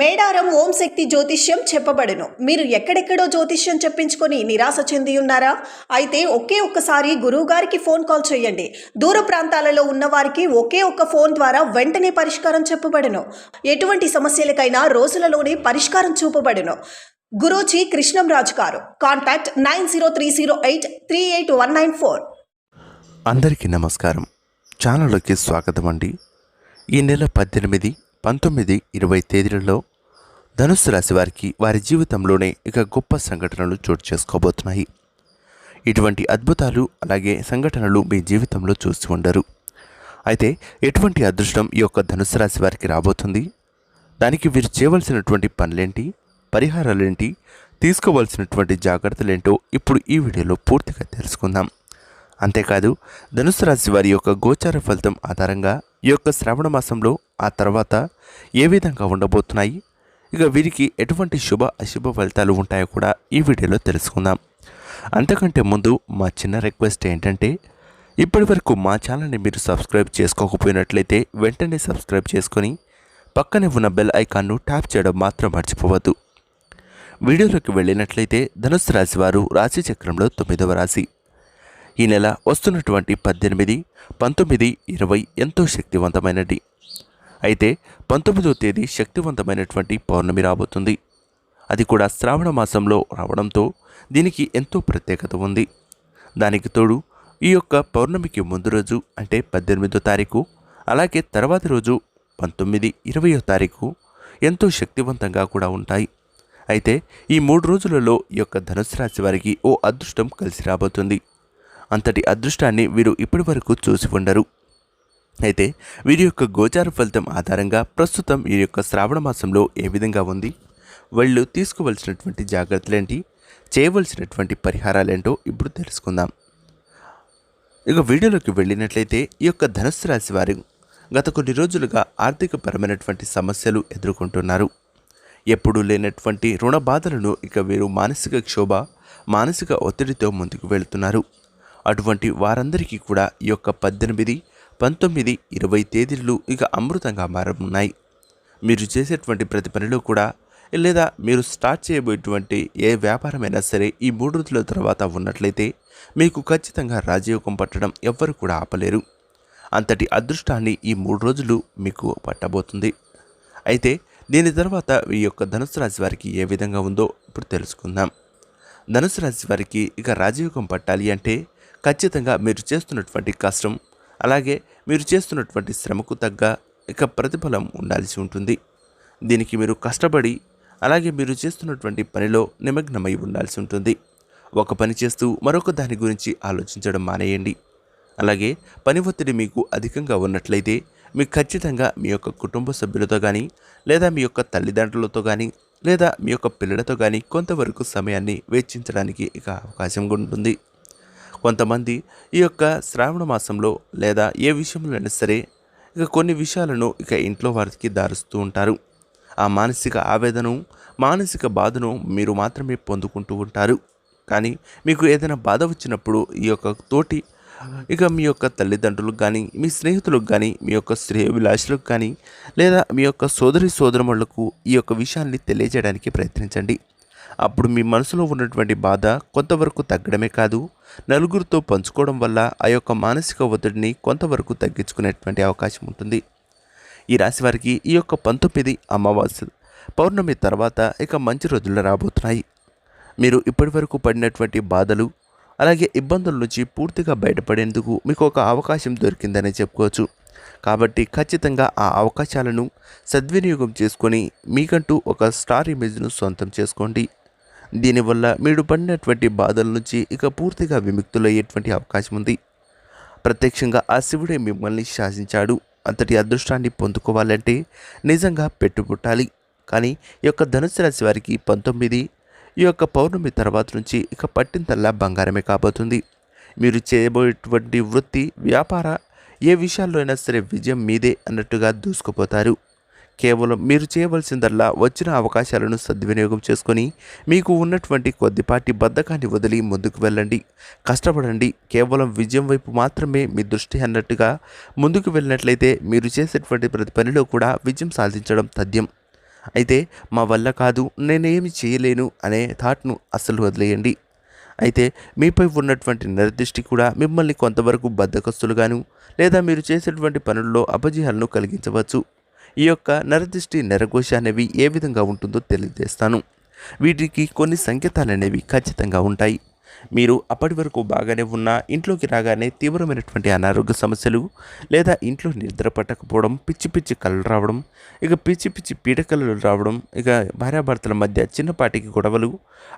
మేడారం ఓం శక్తి జ్యోతిష్యం చెప్పబడును. మీరు ఎక్కడెక్కడో జ్యోతిష్యం చెప్పించుకొని నిరాశ చెంది ఉన్నారా అయితే ఒకే ఒక్కసారి గురువుగారికి ఫోన్ కాల్ చేయండి. దూర ప్రాంతాలలో ఉన్న వారికి ఒకే ఒక్క ఫోన్ ద్వారా వెంటనే పరిష్కారం చెప్పబడును. ఎటువంటి సమస్యలకైనా రోజులలోనే పరిష్కారం చూపబడును. గురూజీ కృష్ణంరాజు గారు contact nine zero three zero eight three eight one nine four. అందరికీ నమస్కారం. ఛానల్లోకి స్వాగతం అండి ఈ నెల పద్దెనిమిది పంతొమ్మిది ఇరవై తేదీలలో ధనుస్సు రాశి వారికి వారి జీవితంలోనే ఇక గొప్ప సంఘటనలు చోటు చేసుకోబోతున్నాయి. ఇటువంటి అద్భుతాలు అలాగే సంఘటనలు మీ జీవితంలో చూసి ఉండరు. అయితే ఎటువంటి అదృష్టం ఈ యొక్క ధనుస్సు రాశి వారికి రాబోతుంది? దానికి వీరు చేయవలసినటువంటి పనులేంటి? పరిహారాలేంటి? తీసుకోవాల్సినటువంటి జాగ్రత్తలేంటో ఇప్పుడు ఈ వీడియోలో పూర్తిగా తెలుసుకుందాం. అంతేకాదు ధనుసు రాశి వారి యొక్క గోచార ఫలితం ఆధారంగా ఈ యొక్క శ్రావణ మాసంలో ఆ తర్వాత ఏ విధంగా ఉండబోతున్నాయి? ఇక వీరికి ఎటువంటి శుభ అశుభ ఫలితాలు ఉంటాయో కూడా ఈ వీడియోలో తెలుసుకుందాం. అంతకంటే ముందు మా చిన్న రిక్వెస్ట్ ఏంటంటే ఇప్పటి వరకు మా ఛానల్ని మీరు సబ్స్క్రైబ్ చేసుకోకపోయినట్లయితే వెంటనే సబ్స్క్రైబ్ చేసుకొని పక్కనే ఉన్న బెల్ ఐకాన్ను ట్యాప్ చేయడం మాత్రం మర్చిపోవద్దు. వీడియోలోకి వెళ్ళినట్లయితే ధనుసు రాశి వారు రాశి చక్రంలో తొమ్మిదవ రాశి. ఈ నెల వస్తున్నటువంటి పద్దెనిమిది పంతొమ్మిది ఇరవై ఎంతో శక్తివంతమైనది. అయితే పంతొమ్మిదో తేదీ శక్తివంతమైనటువంటి పౌర్ణమి రాబోతుంది. అది కూడా శ్రావణ మాసంలో రావడంతో దీనికి ఎంతో ప్రత్యేకత ఉంది. దానికి తోడు ఈ యొక్క పౌర్ణమికి ముందు రోజు అంటే పద్దెనిమిదో తారీఖు అలాగే తర్వాతి రోజు పంతొమ్మిది ఇరవయో తారీఖు ఎంతో శక్తివంతంగా కూడా ఉంటాయి. అయితే ఈ మూడు రోజులలో ఈ యొక్క ధనుసు రాశి వారికి ఓ అదృష్టం కలిసి రాబోతుంది. అంతటి అదృష్టాన్ని వీరు ఇప్పటి వరకు చూసి ఉండరు. అయితే వీరి యొక్క గోచార ఫలితం ఆధారంగా ప్రస్తుతం వీరి యొక్క శ్రావణ మాసంలో ఏ విధంగా ఉంది? వాళ్ళు తీసుకోవలసినటువంటి జాగ్రత్తలేంటి? చేయవలసినటువంటి పరిహారాలేంటో ఇప్పుడు తెలుసుకుందాం. ఇక వీడియోలోకి వెళ్ళినట్లయితే ఈ యొక్క ధనుస్సు రాశి వారు గత కొన్ని రోజులుగా ఆర్థికపరమైనటువంటి సమస్యలు ఎదుర్కొంటున్నారు. ఎప్పుడూ లేనటువంటి రుణ బాధలను ఇక వీరు మానసిక క్షోభ మానసిక ఒత్తిడితో ముందుకు వెళుతున్నారు. అటువంటి వారందరికీ కూడా ఈ యొక్క పద్దెనిమిది పంతొమ్మిది ఇరవై తేదీలు ఇక అమృతంగా మారనున్నాయి. మీరు చేసేటువంటి ప్రతి పనిలో కూడా లేదా మీరు స్టార్ట్ చేయబోయేటువంటి ఏ వ్యాపారమైనా సరే ఈ మూడు రోజుల తర్వాత ఉన్నట్లయితే మీకు ఖచ్చితంగా రాజయోగం పట్టడం ఎవ్వరు కూడా ఆపలేరు. అంతటి అదృష్టాన్ని ఈ మూడు రోజులు మీకు పట్టబోతుంది. అయితే దీని తర్వాత ఈ యొక్క ధనుసు రాశి వారికి ఏ విధంగా ఉందో ఇప్పుడు తెలుసుకుందాం. ధనుసు రాశి వారికి ఇక రాజయోగం పట్టాలి అంటే ఖచ్చితంగా మీరు చేస్తున్నటువంటి కష్టం అలాగే మీరు చేస్తున్నటువంటి శ్రమకు తగ్గ ఇక ప్రతిఫలం ఉండాల్సి ఉంటుంది. దీనికి మీరు కష్టపడి అలాగే మీరు చేస్తున్నటువంటి పనిలో నిమగ్నమై ఉండాల్సి ఉంటుంది. ఒక పని చేస్తూ మరొక దాని గురించి ఆలోచించడం మానేయండి. అలాగే పని ఒత్తిడి మీకు అధికంగా ఉన్నట్లయితే మీకు ఖచ్చితంగా మీ యొక్క కుటుంబ సభ్యులతో కానీ లేదా మీ యొక్క తల్లిదండ్రులతో కానీ లేదా మీ యొక్క పిల్లలతో కానీ కొంతవరకు సమయాన్ని వెచ్చించడానికి ఇక అవకాశం ఉంటుంది. కొంతమంది ఈ యొక్క శ్రావణ మాసంలో లేదా ఏ విషయంలోనైనా సరే ఇక కొన్ని విషయాలను ఇక ఇంట్లో వారికి దారుస్తూ ఉంటారు. ఆ మానసిక ఆవేదను మానసిక బాధను మీరు మాత్రమే పొందుకుంటూ ఉంటారు. కానీ మీకు ఏదైనా బాధ వచ్చినప్పుడు ఈ యొక్క తోటి ఇక మీ యొక్క తల్లిదండ్రులకు కానీ మీ స్నేహితులకు కానీ మీ యొక్క శ్రేయభిలాషులకు కానీ లేదా మీ యొక్క సోదరి సోదరులకు ఈ యొక్క విషయాన్ని తెలియజేయడానికి ప్రయత్నించండి. అప్పుడు మీ మనసులో ఉన్నటువంటి బాధ కొంతవరకు తగ్గడమే కాదు నలుగురితో పంచుకోవడం వల్ల ఆ యొక్క మానసిక ఒత్తిడిని కొంతవరకు తగ్గించుకునేటువంటి అవకాశం ఉంటుంది. ఈ రాశి వారికి ఈ యొక్క పంతొమ్మిది అమావాస్య పౌర్ణమి తర్వాత ఇక మంచి రోజులు రాబోతున్నాయి. మీరు ఇప్పటివరకు పడినటువంటి బాధలు అలాగే ఇబ్బందుల నుంచి పూర్తిగా బయటపడేందుకు మీకు ఒక అవకాశం దొరికిందని చెప్పుకోవచ్చు. కాబట్టి ఖచ్చితంగా ఆ అవకాశాలను సద్వినియోగం చేసుకొని మీకంటూ ఒక స్టార్ ఇమేజ్ను సొంతం చేసుకోండి. దీనివల్ల మీరు పడినటువంటి బాధల నుంచి ఇక పూర్తిగా విముక్తులయ్యేటువంటి అవకాశం ఉంది. ప్రత్యక్షంగా ఆ శివుడే మిమ్మల్ని శాసించాడు. అంతటి అదృష్టాన్ని పొందుకోవాలంటే నిజంగా పెట్టుబుట్టాలి కానీ ఈ యొక్క ధనుసు రాశి వారికి పంతొమ్మిది ఈ యొక్క పౌర్ణమి తర్వాత నుంచి ఇక పట్టింతల్లా బంగారమే కాబోతుంది. మీరు చేయబోయేటువంటి వృత్తి వ్యాపార ఏ విషయాల్లో అయినా సరే విజయం మీదే అన్నట్టుగా దూసుకుపోతారు. కేవలం మీరు చేయవలసిందల్లా వచ్చిన అవకాశాలను సద్వినియోగం చేసుకొని మీకు ఉన్నటువంటి కొద్దిపాటి బద్ధకాన్ని వదిలి ముందుకు వెళ్ళండి. కష్టపడండి. కేవలం విజయం వైపు మాత్రమే మీ దృష్టి అన్నట్టుగా ముందుకు వెళ్ళినట్లయితే మీరు చేసేటువంటి ప్రతి పనిలో కూడా విజయం సాధించడం తథ్యం. అయితే మా వల్ల కాదు నేనేమి చేయలేను అనే థాట్ను అస్సలు వదిలేయండి. అయితే మీపై ఉన్నటువంటి నిర్దిష్టి కూడా మిమ్మల్ని కొంతవరకు బద్దకస్తులుగాను లేదా మీరు చేసేటువంటి పనుల్లో అపజయాలను కలిగించవచ్చు. ఈ యొక్క నరదృష్టి నరఘోష అనేవి ఏ విధంగా ఉంటుందో తెలియజేస్తాను. వీటికి కొన్ని సంకేతాలు అనేవి ఖచ్చితంగా ఉంటాయి. మీరు అప్పటి వరకు బాగానే ఉన్నా ఇంట్లోకి రాగానే తీవ్రమైనటువంటి అనారోగ్య సమస్యలు లేదా ఇంట్లో నిద్ర పట్టకపోవడం పిచ్చి పిచ్చి కళ్ళు రావడం ఇక పిచ్చి పిచ్చి పీడకలలు రావడం ఇక భార్యాభర్తల మధ్య చిన్నపాటికి గొడవలు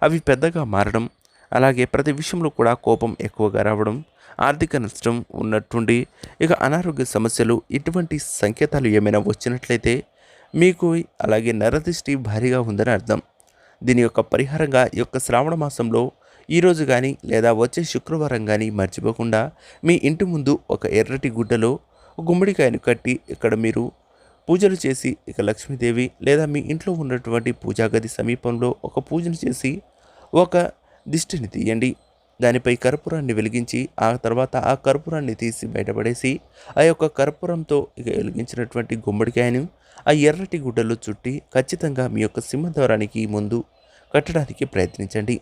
అవి పెద్దగా మారడం అలాగే ప్రతి విషయంలో కూడా కోపం ఎక్కువగా రావడం ఆర్థిక నష్టం ఉన్నట్టుండి ఇక అనారోగ్య సమస్యలు ఇటువంటి సంకేతాలు ఏమైనా వచ్చినట్లయితే మీకు అలాగే నరదిష్టి భారీగా ఉందని అర్థం. దీని యొక్క పరిహారంగా ఈ యొక్క శ్రావణ మాసంలో ఈరోజు కానీ లేదా వచ్చే శుక్రవారం కానీ మర్చిపోకుండా మీ ఇంటి ముందు ఒక ఎర్రటి గుడ్డలో గుమ్మడికాయను కట్టి ఇక్కడ మీరు పూజలు చేసి ఇక లక్ష్మీదేవి లేదా మీ ఇంట్లో ఉన్నటువంటి పూజా గది సమీపంలో ఒక పూజను చేసి ఒక దిష్టిని తీయండి. దానిపై కర్పూరాన్ని వెలిగించి ఆ తర్వాత ఆ కర్పూరాన్ని తీసి బయటపడేసి ఆ యొక్క కర్పూరంతో వెలిగించినటువంటి గుమ్మడికాయను ఆ ఎర్రటి గుడ్డలో చుట్టి ఖచ్చితంగా మీ యొక్క సింహద్వారానికి ముందు కట్టడానికి ప్రయత్నించండి.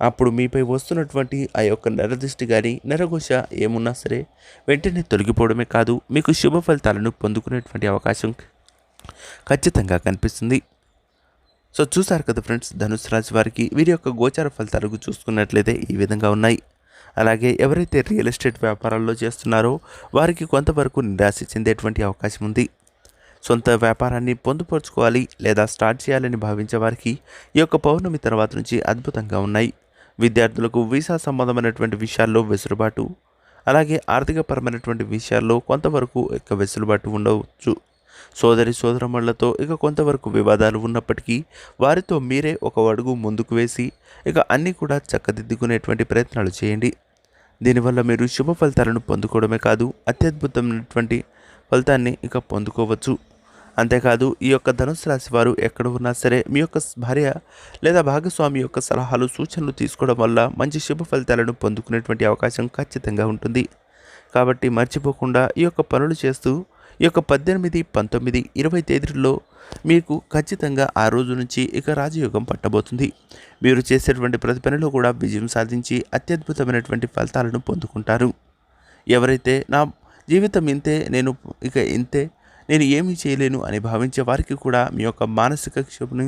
అప్పుడు మీపై వస్తున్నటువంటి ఆ యొక్క నరదృష్టి కానీ నరఘోష ఏమున్నా సరే వెంటనే తొలగిపోవడమే కాదు మీకు శుభ ఫలితాలను పొందుకునేటువంటి అవకాశం ఖచ్చితంగా కనిపిస్తుంది. సో చూసారు కదా ఫ్రెండ్స్ ధనుసు రాశి వారికి వీరి యొక్క గోచార ఫలితాలకు చూసుకున్నట్లయితే ఈ విధంగా ఉన్నాయి. అలాగే ఎవరైతే రియల్ ఎస్టేట్ వ్యాపారాల్లో చేస్తున్నారో వారికి కొంతవరకు నిరాశ చెందేటువంటి అవకాశం ఉంది. సొంత వ్యాపారాన్ని పొందుపరుచుకోవాలి లేదా స్టార్ట్ చేయాలని భావించే వారికి ఈ యొక్క పౌర్ణమి తర్వాత నుంచి అద్భుతంగా ఉన్నాయి. విద్యార్థులకు వీసా సంబంధమైనటువంటి విషయాల్లో వెసులుబాటు అలాగే ఆర్థికపరమైనటువంటి విషయాల్లో కొంతవరకు యొక్క వెసులుబాటు ఉండవచ్చు. సోదరి సోదరమ్మళ్ళతో ఇక కొంతవరకు వివాదాలు ఉన్నప్పటికీ వారితో మీరే ఒక అడుగు ముందుకు వేసి ఇక అన్నీ కూడా చక్కదిద్దుకునేటువంటి ప్రయత్నాలు చేయండి. దీనివల్ల మీరు శుభ ఫలితాలను పొందుకోవడమే కాదు అత్యద్భుతమైనటువంటి ఫలితాన్ని ఇక పొందుకోవచ్చు. అంతేకాదు ఈ యొక్క ధనుసు రాశి వారు ఎక్కడ ఉన్నా సరే మీ యొక్క భార్య లేదా భాగస్వామి యొక్క సలహాలు సూచనలు తీసుకోవడం వల్ల మంచి శుభ ఫలితాలను పొందుకునేటువంటి అవకాశం ఖచ్చితంగా ఉంటుంది. కాబట్టి మర్చిపోకుండా ఈ యొక్క పనులు చేస్తూ ఈ యొక్క పద్దెనిమిది పంతొమ్మిది ఇరవై తేదీల్లో మీకు ఖచ్చితంగా ఆ రోజు నుంచి ఇక రాజయోగం పట్టబోతుంది. మీరు చేసేటువంటి ప్రతి పనిలో కూడా విజయం సాధించి అత్యద్భుతమైనటువంటి ఫలితాలను పొందుకుంటారు. ఎవరైతే నా జీవితం ఇంతే నేను ఇక ఇంతే నేను ఏమీ చేయలేను అని భావించే వారికి కూడా మీ యొక్క మానసిక క్షోభను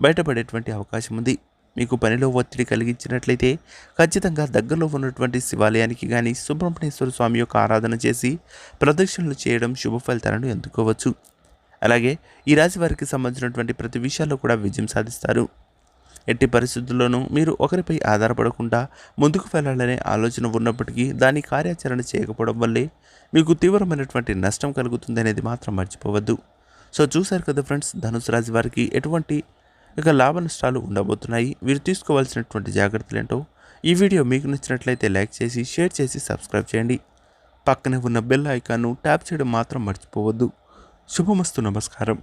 బయటపడేటువంటి అవకాశం ఉంది. మీకు పనిలో ఒత్తిడి కలిగించినట్లయితే ఖచ్చితంగా దగ్గరలో ఉన్నటువంటి శివాలయానికి కానీ సుబ్రహ్మణ్యేశ్వర స్వామి యొక్క ఆరాధన చేసి ప్రదక్షిణలు చేయడం శుభ ఫలితాలను అందుకోవచ్చు. అలాగే ఈ రాశి వారికి సంబంధించినటువంటి ప్రతి విషయాల్లో కూడా విజయం సాధిస్తారు. ఎట్టి పరిస్థితుల్లోనూ మీరు ఒకరిపై ఆధారపడకుండా ముందుకు వెళ్ళాలనే ఆలోచన ఉన్నప్పటికీ దాని కార్యాచరణ చేయకపోవడం వల్లే మీకు తీవ్రమైనటువంటి నష్టం కలుగుతుంది అనేది మాత్రం మర్చిపోవద్దు. సో చూశారు కదా ఫ్రెండ్స్ ధనుసు రాశి వారికి ఎటువంటి ఇక లాభ నష్టాలు ఉండబోతున్నాయి. వీరు తీసుకోవాల్సినటువంటి జాగ్రత్తలు ఏంటో ఈ వీడియో మీకు నచ్చినట్లయితే లైక్ చేసి షేర్ చేసి సబ్స్క్రైబ్ చేయండి. పక్కనే ఉన్న బెల్ ఐకాన్ను ట్యాప్ చేయడం మాత్రం మర్చిపోవద్దు. శుభమస్తు నమస్కారం.